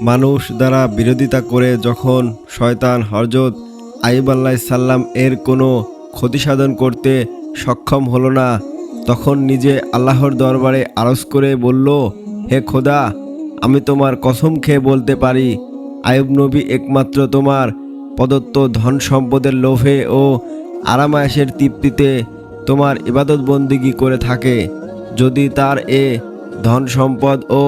মানুষ দ্বারা বিরোধিতা করে যখন শয়তান হরজত আইব আল্লাহ সাল্লাম এর কোনো ক্ষতি সাধন করতে সক্ষম হলো না, তখন নিজে আল্লাহর দরবারে আরজ করে বলল, হে খোদা, আমি তোমার কসম খেয়ে বলতে পারি আয়ুব নবী একমাত্র তোমার প্রদত্ত ধন সম্পদের লোভে ও আরামায়াসের তৃপ্তিতে তোমার ইবাদত বন্দিগি করে থাকে। যদি তার এ ধন সম্পদ ও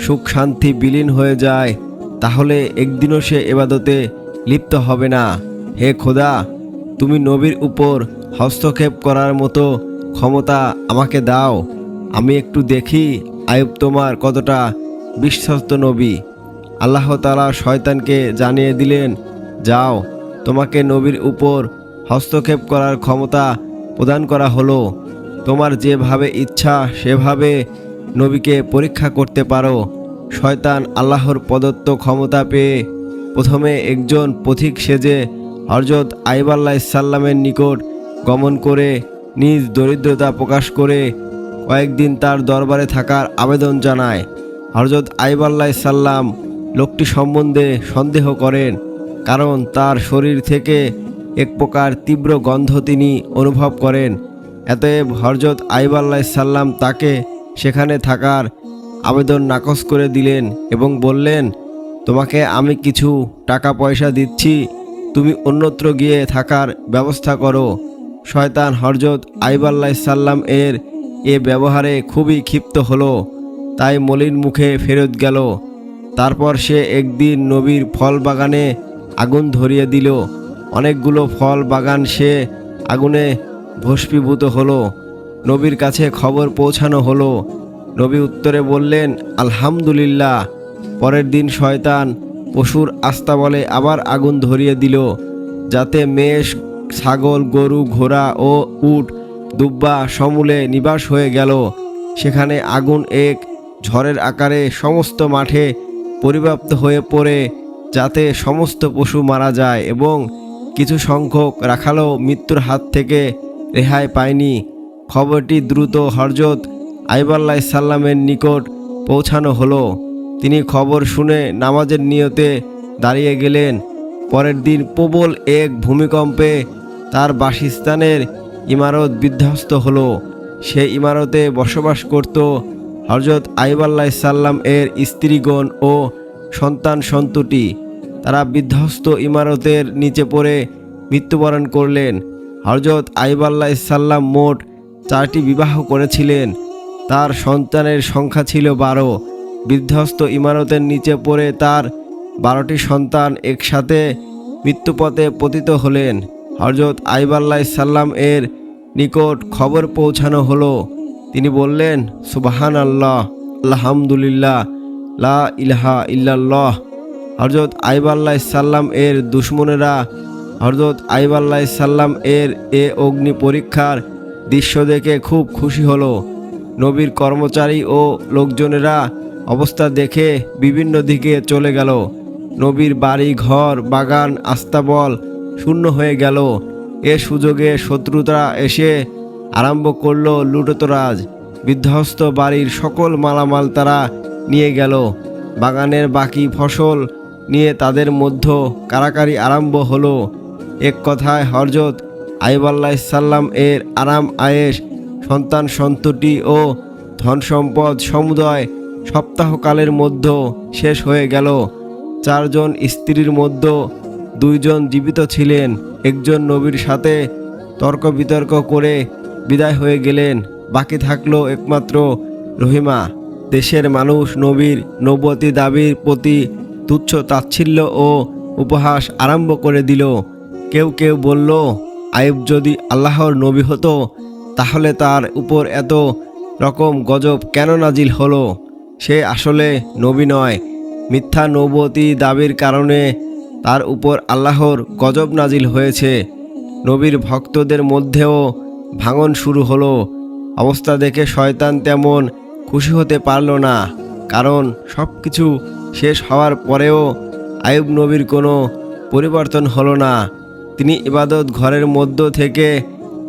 সুখ শান্তি বিলীন হয়ে যায়, তাহলে একদিনও সে এবাদতে লিপ্ত হবে না। হে খোদা, তুমি নবীর উপর হস্তক্ষেপ করার মতো ক্ষমতা আমাকে দাও। আমি একটু দেখি আয়ুব তোমার কতটা বিশ্বস্ত নবী। আল্লাহ তালা শয়তানকে জানিয়ে দিলেন, যাও, তোমাকে নবীর উপর হস্তক্ষেপ করার ক্ষমতা প্রদান করা হলো। তোমার যেভাবে ইচ্ছা সেভাবে নবীকে পরীক্ষা করতে পারো। শয়তান আল্লাহর প্রদত্ত ক্ষমতা পেয়ে প্রথমে একজন পথিক সেজে হরজত আইব আল্লাহ সাল্লামের নিকট গমন করে নিজ দরিদ্রতা প্রকাশ করে কয়েকদিন তার দরবারে থাকার আবেদন জানায়। হরজত আইব আল্লাহ সাল্লাম লোকটি সম্বন্ধে সন্দেহ করেন, কারণ তার শরীর থেকে এক প্রকার তীব্র গন্ধ তিনি অনুভব করেন। এতএব হরজত আইব আল্লাহ সাল্লাম তাকে সেখানে থাকার আবেদন নাকচ করে দিলেন এবং বললেন, তোমাকে আমি কিছু টাকা পয়সা দিচ্ছি, তুমি অন্যত্র গিয়ে থাকার ব্যবস্থা করো। শয়তান হরজত আইব আল্লাহ সাল্লাম এর এ ব্যবহারে খুবই ক্ষিপ্ত হলো, তাই মলিন মুখে ফেরত গেল। তারপর সে একদিন নবীর ফল বাগানে আগুন ধরিয়ে দিল। অনেকগুলো ফল বাগান সে আগুনে ভস্মীভূত হলো। নবীর কাছে খবর পৌঁছানো হলো। নবী উত্তরে বললেন, আলহামদুলিল্লাহ। পরের দিন শয়তান পশুর আস্তা বলে আবার আগুন ধরিয়ে দিল, যাতে মেষ, ছাগল, গরু, ঘোড়া ও উট, দুব্বা সমূলে নিবাস হয়ে গেল। সেখানে আগুন এক ঝড়ের আকারে সমস্ত মাঠে পরিব্যাপ্ত হয়ে পড়ে, যাতে সমস্ত পশু মারা যায় এবং কিছু সংখ্যক রাখালো মৃত্যুর হাত থেকে রেহাই পায়নি। খবরটি দ্রুত হরজত আইবাল্লাহ সাল্লামের নিকট পৌঁছানো হলো। তিনি খবর শুনে নামাজের নিয়তে দাঁড়িয়ে গেলেন। পরের দিন প্রবল এক ভূমিকম্পে তার বাসস্থানের ইমারত বিধ্বস্ত হলো। সে ইমারতে বসবাস করত হরজত আইবাল্লাহ সাল্লাম এর স্ত্রীগণ ও সন্তান সন্ততি। তারা বিধ্বস্ত ইমারতের নিচে পড়ে মৃত্যুবরণ করলেন। হরজত আইবাল্লাহ সাল্লাম মোট চারটি বিবাহ করেছিলেন। তার সন্তানের সংখ্যা ছিল বারো। বিধ্বস্ত ইমারতের নিচে পড়ে তার বারোটি সন্তান একসাথে মৃত্যুপথে পতিত হলেন। হরজত আইবাল্লাহ সাল্লাম এর নিকট খবর পৌঁছানো হলো। তিনি বললেন সুবাহান আল্লাহ আলহামদুলিল্লাহ, লা ইলাহা ইল্লাল্লাহ। হরজত আইবাল্লাহ সাল্লাম এর দুশ্মনেরা হরজত আইবাল্লাহ সাল্লাম এর এ অগ্নি পরীক্ষার দৃশ্য দেখে খুব খুশি হলো। নবীর কর্মচারী ও লোকজনেরা অবস্থা দেখে বিভিন্ন দিকে চলে গেল। নবীর বাড়ি, ঘর, বাগান, আস্তাবল শূন্য হয়ে গেল। এ সুযোগে শত্রুতা এসে আরম্ভ করল লুটতরাজ। বিধ্বস্ত বাড়ির সকল মালামাল তারা নিয়ে গেল। বাগানের বাকি ফসল নিয়ে তাদের মধ্য কারাকারি আরম্ভ হলো। এক কথায় হরজত সাল্লাম এর আরাম আয়েস সন্তান সন্ততি ও ধন সম্পদ সমুদয় সপ্তাহকালের মধ্যে শেষ হয়ে গেল। চারজন স্ত্রীর মধ্যে দুইজন জীবিত ছিলেন, একজন নবীর সাথে তর্ক বিতর্ক করে বিদায় হয়ে গেলেন। বাকি থাকল একমাত্র রহিমা। দেশের মানুষ নবীর নবতী দাবির প্রতি তুচ্ছ তাচ্ছিল্য ও উপহাস আরম্ভ করে দিল। কেউ কেউ বলল আইব যদি আল্লাহর নবী হতো, তাহলে তার উপর এত রকম গজব কেন নাজিল হলো? সে আসলে নবী নয়। মিথ্যা নবতী দাবির কারণে তার উপর আল্লাহর গজব নাজিল হয়েছে। নবীর ভক্তদের মধ্যেও ভাঙন শুরু হলো। অবস্থা দেখে শয়তান তেমন খুশি হতে পারল না, কারণ সব কিছু শেষ হওয়ার পরেও আয়ুব নবীর কোনো পরিবর্তন হলো না। তিনি ইবাদত ঘরের মধ্য থেকে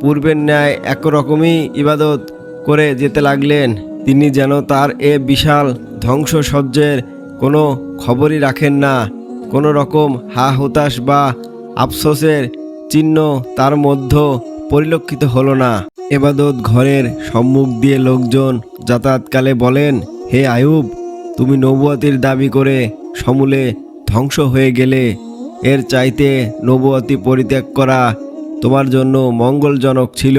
পূর্বের ন্যায় একরকমই ইবাদত করে যেতে লাগলেন। তিনি যেন তার এ বিশাল ধ্বংসসজ্জের কোনো খবরই রাখেন না। কোনো রকম হা হতাশ বা আফসোসের চিহ্ন তার মধ্যে পরিলক্ষিত হলো না। এবাদত ঘরের সম্মুখ দিয়ে লোকজন যাতায়াতকালে বলেন, হে আয়ুব, তুমি নবুয়াতির দাবি করে সমূলে ধ্বংস হয়ে গেলে এর চাইতে নবুয়াতি পরিত্যাগ করা তোমার জন্য মঙ্গলজনক ছিল।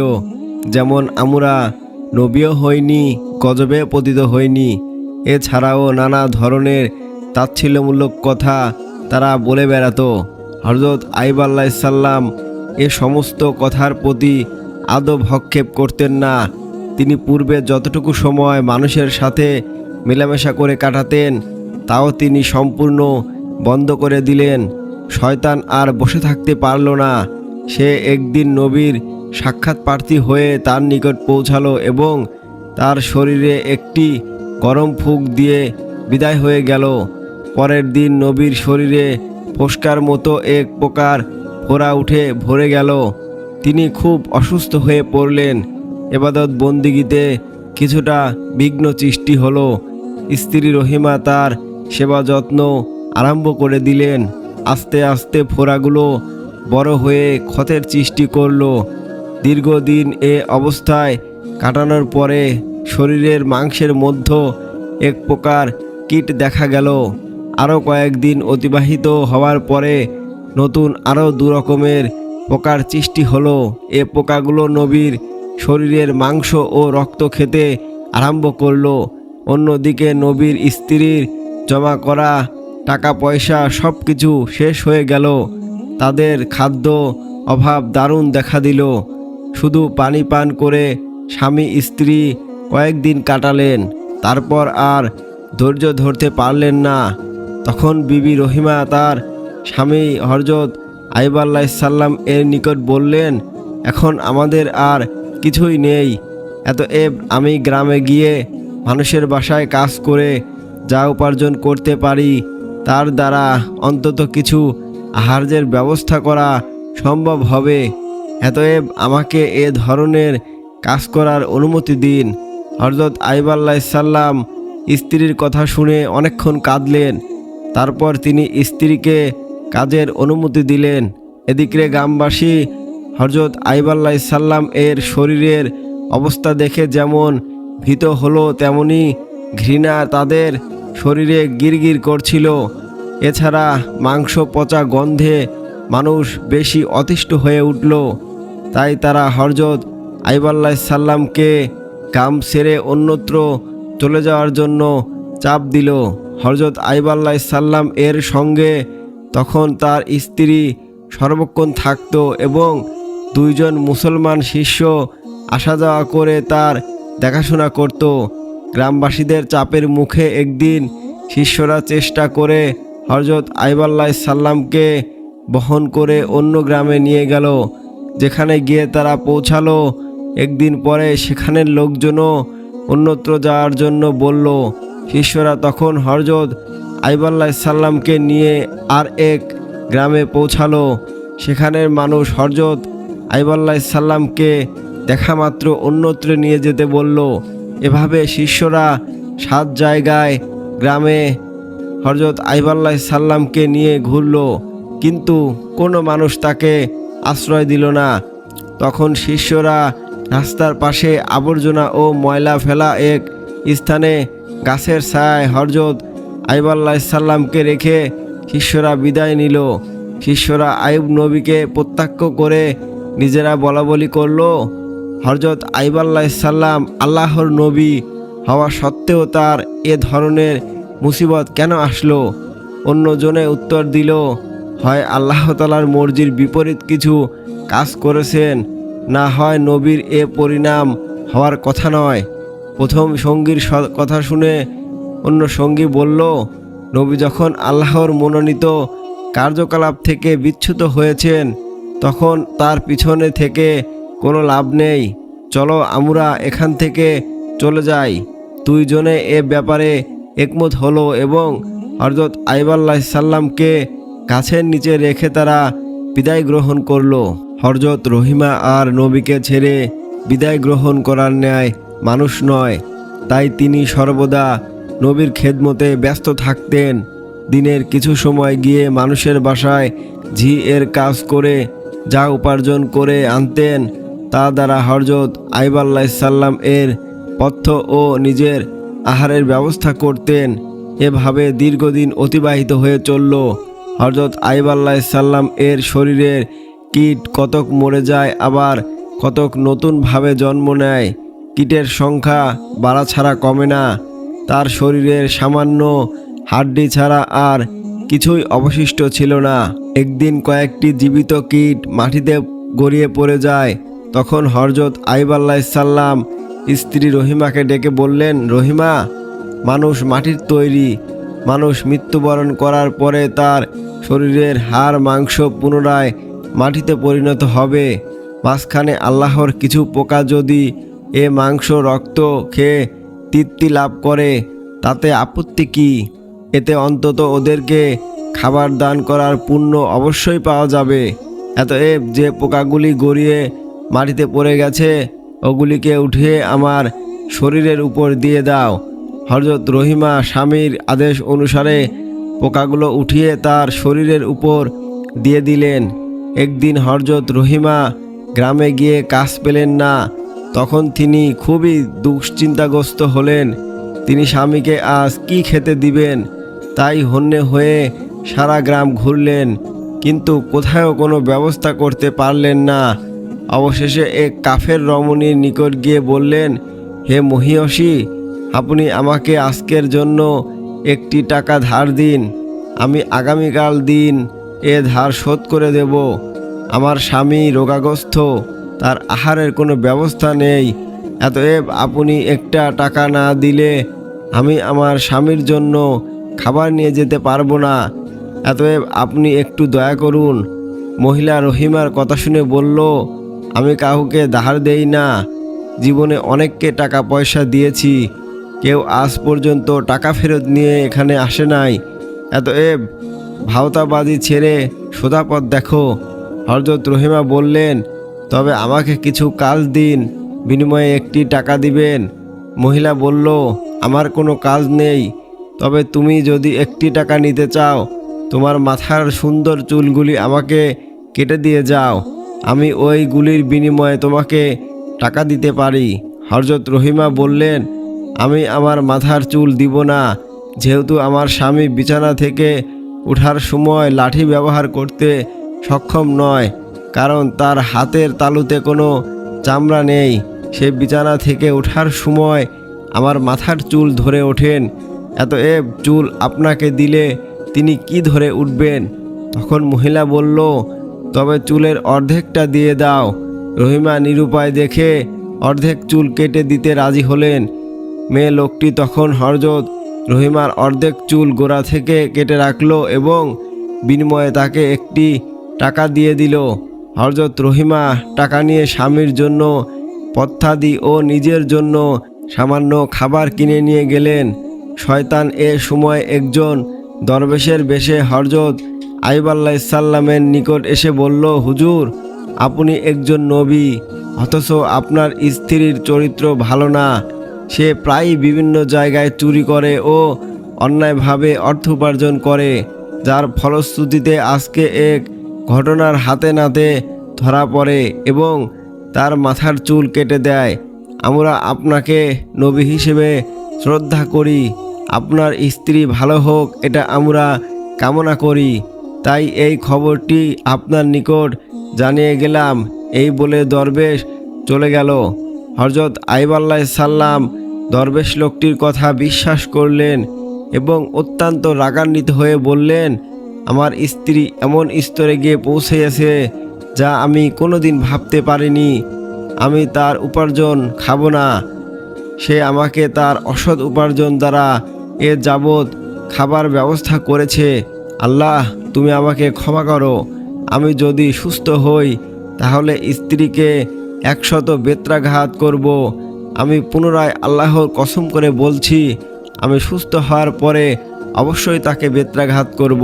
যেমন আমরা নবীও হইনি, গজবে পতিত হইনি। এছাড়াও নানা ধরনের তাচ্ছিল্যমূলক কথা তারা বলে বেড়াতো। হজরত আইব আল্লাহ এ সমস্ত কথার প্রতি আদব হক্ষেপ করতেন না। তিনি পূর্বে যতটুকু সময় মানুষের সাথে মেলামেশা করে কাটাতেন, তাও তিনি সম্পূর্ণ বন্ধ করে দিলেন। শয়তান আর বসে থাকতে পারল না। সে একদিন নবীর সাক্ষাৎ প্রার্থী হয়ে তার নিকট পৌঁছালো এবং তার শরীরে একটি গরম ফুক দিয়ে বিদায় হয়ে গেল। পরের দিন নবীর শরীরে ফোসকার মতো এক প্রকার ফোড়া উঠে ভরে গেল। তিনি খুব অসুস্থ হয়ে পড়লেন। এবাদত বন্দিগিতে কিছুটা বিঘ্ন সৃষ্টি হলো। স্ত্রী রহিমা তার সেবা যত্ন আরম্ভ করে দিলেন। আস্তে আস্তে ফোড়াগুলো বড় হয়ে ক্ষতের সৃষ্টি করল। দীর্ঘদিন এ অবস্থায় কাটানোর পরে শরীরের মাংসের মধ্য এক প্রকার কীট দেখা গেল। আরও কয়েকদিন অতিবাহিত হওয়ার পরে নতুন আরও দু রকমের পোকার সৃষ্টি হলো। এ পোকাগুলো নবীর শরীরের মাংস ও রক্ত খেতে আরম্ভ করল। অন্যদিকে নবীর স্ত্রীর জমা করা টাকা, পয়সা সব কিছু শেষ হয়ে গেল। তাদের খাদ্য অভাব দারুণ দেখা দিল। শুধু পানি পান করে স্বামী, স্ত্রী কয়েকদিন কাটালেন, তারপর আর ধৈর্য ধরতে পারলেন না। তখন বিবি রহিমা তার স্বামী হরজত আইব আল্লাহ সাল্লাম এর নিকট বললেন, এখন আমাদের আর কিছুই নেই। এত এব আমি গ্রামে গিয়ে মানুষের বাসায় কাজ করে যা উপার্জন করতে পারি। তার দ্বারা অন্তত কিছু আহার্যের ব্যবস্থা করা সম্ভব হবে। এতএব আমাকে এ ধরনের কাজ করার অনুমতি দিন। হরজত আইব সাল্লাম স্ত্রীর কথা শুনে অনেকক্ষণ কাঁদলেন। তারপর তিনি স্ত্রীকে কাজের অনুমতি দিলেন। এদিকে গ্রামবাসী হরজত আইব আল্লাহ সাল্লাম এর শরীরের অবস্থা দেখে যেমন ভীত হলো, তেমনি ঘৃণা তাদের শরীরে গিরগির করছিল। এছাড়া মাংস পচা গন্ধে মানুষ বেশি অতিষ্ঠ হয়ে উঠল। তাই তারা হরজত আইবাল্লাহ সাল্লামকে কাম সেরে অন্যত্র চলে যাওয়ার জন্য চাপ দিল। হরজত আইবাল্লাহ সাল্লাম এর সঙ্গে তখন তার স্ত্রী সর্বক্ষণ থাকত এবং দুইজন মুসলমান শিষ্য আসা যাওয়া করে তার দেখাশোনা করত। গ্রামবাসীদের চাপের মুখে একদিন শিষ্যরা চেষ্টা করে হরজত আইবাল্লাহ সাল্লামকে বহন করে অন্য গ্রামে নিয়ে গেল। যেখানে গিয়ে তারা পৌঁছালো। একদিন পরে সেখানের লোকজনও অন্যত্র যাওয়ার জন্য বলল, শিষ্যরা তখন হরজত আইবাল্লাহ সাল্লামকে নিয়ে আর এক গ্রামে পৌঁছালো। সেখানের মানুষ হরজত আইবাল্লাহ সাল্লামকে দেখা মাত্র অন্যত্র নিয়ে যেতে বলল। এভাবে শিষ্যরা সাত জায়গায় গ্রামে হরজত আইবাল্লাহ সাল্লামকে নিয়ে ঘুরল। কিন্তু কোনো মানুষ তাকে আশ্রয় দিল না। তখন শিষ্যরা রাস্তার পাশে আবর্জনা ও ময়লা ফেলা এক স্থানে গাছের ছায় হরজত আইবাল্লাহ সাল্লামকে রেখে শিষ্যরা বিদায় নিল। শিষ্যরা আইব নবীকে প্রত্যাখ্য করে নিজেরা বলা বলি করল। হরজত আইবাল্লাহ সাল্লাম আল্লাহর নবী হওয়া সত্ত্বেও তার এ ধরনের মুসিবত কেন আসলো? অন্যজনে উত্তর দিল, হয় আল্লাহ তালার মর্জির বিপরীত কিছু কাজ করেছেন, না হয় নবীর এ পরিণাম হওয়ার কথা নয়। প্রথম সঙ্গীর কথা শুনে অন্য সঙ্গী বলল, নবী যখন আল্লাহর মনোনীত কার্যকলাপ থেকে বিচ্যুত হয়েছেন, তখন তার পিছনে থেকে কোনো লাভ নেই। চলো আমরা এখান থেকে চলে যাই। দুইজনে এ ব্যাপারে একমত হলো এবং হরজত আইবাল্লাহ সাল্লামকে গাছের নিচে রেখে তারা বিদায় গ্রহণ করল। হরজত রহিমা আর নবীকে ছেড়ে বিদায় গ্রহণ করার ন্যায় মানুষ নয়। তাই তিনি সর্বদা নবীর খেদমতে ব্যস্ত থাকতেন। দিনের কিছু সময় গিয়ে মানুষের বাসায় ঝি এর কাজ করে যা উপার্জন করে আনতেন। তা দ্বারা হরজত আইব সাল্লাম এর পথ্য ও নিজের আহারের ব্যবস্থা করতেন। এভাবে দীর্ঘদিন অতিবাহিত হয়ে চলল। হরজত আইব সাল্লাম এর শরীরের কীট কতক মরে যায়, আবার কতক নতুনভাবে জন্ম নেয়। কীটের সংখ্যা বাড়া ছাড়া কমে না। তার শরীরের সামান্য হাড্ডি ছাড়া আর কিছুই অবশিষ্ট ছিল না। একদিন কয়েকটি জীবিত কীট মাটিতে গড়িয়ে পড়ে যায়। তখন হরজত আইব সাল্লাম স্ত্রী রহিমাকে ডেকে বললেন, রহিমা, মানুষ মাটির তৈরি। মানুষ মৃত্যুবরণ করার পরে তার শরীরের হাড়, মাংস পুনরায় মাটিতে পরিণত হবে। মাঝখানে আল্লাহর কিছু পোকা যদি এ মাংস, রক্ত খেয়ে তৃপ্তি লাভ করে, তাতে আপত্তি কি? এতে অন্তত ওদেরকে খাবার দান করার পুণ্য অবশ্যই পাওয়া যাবে। এতএব যে পোকাগুলি গড়িয়ে মাটিতে পড়ে গেছে, ওগুলিকে উঠিয়ে আমার শরীরের উপর দিয়ে দাও। হরজত রহিমা স্বামীর আদেশ অনুসারে পোকাগুলো উঠিয়ে তার শরীরের উপর দিয়ে দিলেন। একদিন হরজত রহিমা গ্রামে গিয়ে কাজ পেলেন না, তখন তিনি খুবই দুশ্চিন্তাগ্রস্ত হলেন। তিনি স্বামীকে আজ কি খেতে দিবেন? তাই হন্যে হয়ে সারা গ্রাম ঘুরলেন, কিন্তু কোথাও কোনো ব্যবস্থা করতে পারলেন না। অবশেষে এক কাফের রমণীর নিকট গিয়ে বললেন, হে মহিয়সী, আপনি আমাকে আজকের জন্য একটি টাকা ধার দিন। আমি আগামীকাল দিন এ ধার শোধ করে দেব। আমার স্বামী রোগাগ্রস্ত, তার আহারের কোনো ব্যবস্থা নেই। এতএব আপনি একটা টাকা না দিলে আমি আমার স্বামীর জন্য খাবার নিয়ে যেতে পারব না। এতএব আপনি একটু দয়া করুন। মহিলা রহিমার কথা শুনে বলল আমি কাউকে ধার দেই না। জীবনে অনেককে টাকা পয়সা দিয়েছি। কেউ আজ পর্যন্ত টাকা ফেরত নিয়ে এখানে আসে নাই। এতএব ভাওতাবাজি ছেড়ে সোজাপথ দেখো। হরজত রহিমা বললেন, তবে আমাকে কিছু কাজ দিন, বিনিময়ে একটি টাকা দিবেন। মহিলা বলল, আমার কোনো কাজ নেই। তবে তুমি যদি একটি টাকা নিতে চাও, তোমার মাথার সুন্দর চুলগুলি আমাকে কেটে দিয়ে যাও। আমি ওই গুলির বিনিময়ে তোমাকে টাকা দিতে পারি। হরজত রহিমা বললেন, আমি আমার মাথার চুল দিব না, যেহেতু আমার স্বামী বিছানা থেকে ওঠার সময় লাঠি ব্যবহার করতে সক্ষম নয়, কারণ তার হাতের তালুতে কোনো চামড়া নেই। সে বিছানা থেকে ওঠার সময় আমার মাথার চুল ধরে ওঠেন। এতএব চুল আপনাকে দিলে তিনি কি ধরে উঠবেন? তখন মহিলা বলল তবে চুলের অর্ধেকটা দিয়ে দাও। রহিমা নিরুপায় দেখে অর্ধেক চুল কেটে দিতে রাজি হলেন। মেয়ে লোকটি তখন হরজত। রহিমার অর্ধেক চুল গোড়া থেকে কেটে রাখল এবং বিনিময়ে তাকে একটি টাকা দিয়ে দিল। হরজত রহিমা টাকা নিয়ে স্বামীর জন্য পথ্যাদি ও নিজের জন্য সামান্য খাবার কিনে নিয়ে গেলেন। শয়তান এ সময় একজন দরবেশের বেশে হরজত আইব আল্লাহ সাল্লামের নিকট এসে বলল, হুজুর, আপনি একজন নবী, অথচ আপনার স্ত্রীর চরিত্র ভালো না। সে প্রায়ই বিভিন্ন জায়গায় চুরি করে ও অন্যায়ভাবে অর্থ উপার্জন করে, যার ফলশ্রুতিতে আজকে এক ঘটনার হাতে নাতে ধরা পড়ে এবং তার মাথার চুল কেটে দেয়। আমরা আপনাকে নবী হিসেবে শ্রদ্ধা করি। আপনার স্ত্রী ভালো হোক, এটা আমরা কামনা করি। তাই এই খবরটি আপনার নিকট জানিয়ে গেলাম। এই বলে দরবেশ চলে গেল। হরজত আইবাল্লাহ সাল্লাম দরবেশ লোকটির কথা বিশ্বাস করলেন এবং অত্যন্ত রাগান্বিত হয়ে বললেন, আমার স্ত্রী এমন স্তরে গিয়ে পৌঁছেছে যা আমি কোনোদিন ভাবতে পারিনি। আমি তার উপার্জন খাব না। সে আমাকে তার অসৎ উপার্জন দ্বারা এ যাবৎ খাবার ব্যবস্থা করেছে। আল্লাহ তুমি আমাকে ক্ষমা করো। আমি যদি সুস্থ হই, তাহলে স্ত্রীকে একশত বেত্রাঘাত করব। আমি পুনরায় আল্লাহর কসম করে বলছি, আমি সুস্থ হওয়ার পরে অবশ্যই তাকে বেত্রাঘাত করব।